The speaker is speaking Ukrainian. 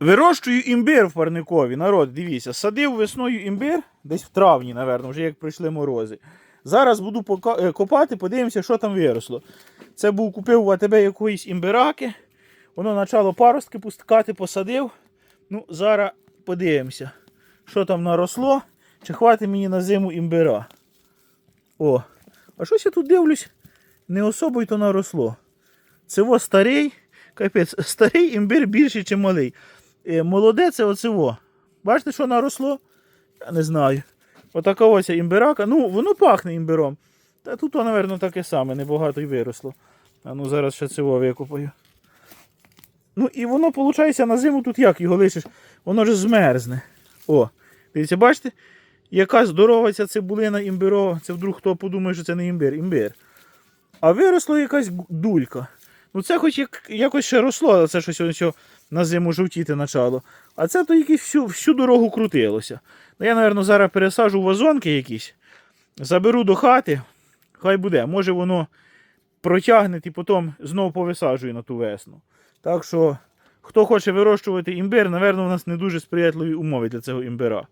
Вирощую імбир в парникові. Народ, дивіться, садив весною імбир, десь в травні, напевно, вже як прийшли морози. Зараз буду е, копати, подивимося, що там виросло. Це був купив в АТБ якоїсь імбираки. Воно почало паростки пускати, посадив. Ну, зараз подивимося, що там наросло, чи хватить мені на зиму імбира. О, а щось я тут дивлюсь, не особо й то наросло. Це во старий, капець, старий імбир більший, ніж малий. Е, молоде це оце во. Бачите, що наросло? Я не знаю. Отака ось імбирака. Ну, воно пахне імбиром. Та тут, напевно, таке саме, небагато й виросло. А ну зараз ще це викопаю. Ну і воно, виходить, на зиму тут як його лишиш, воно ж змерзне. О, дивіться, бачите, яка здорова ця цибулина імбирова. Це вдруг хто подумає, що це не імбир, імбир. А виросло якась дулька. Ну це хоч як, якось ще росло, але це щось ось на зиму жовтіти почало. А це то якось всю, всю дорогу крутилося. Ну я, напевно, зараз пересажу вазонки якісь, заберу до хати, хай буде. Може воно протягне і потім знову повисаджую на ту весну. Так що, хто хоче вирощувати імбир, напевно, у нас не дуже сприятливі умови для цього імбира.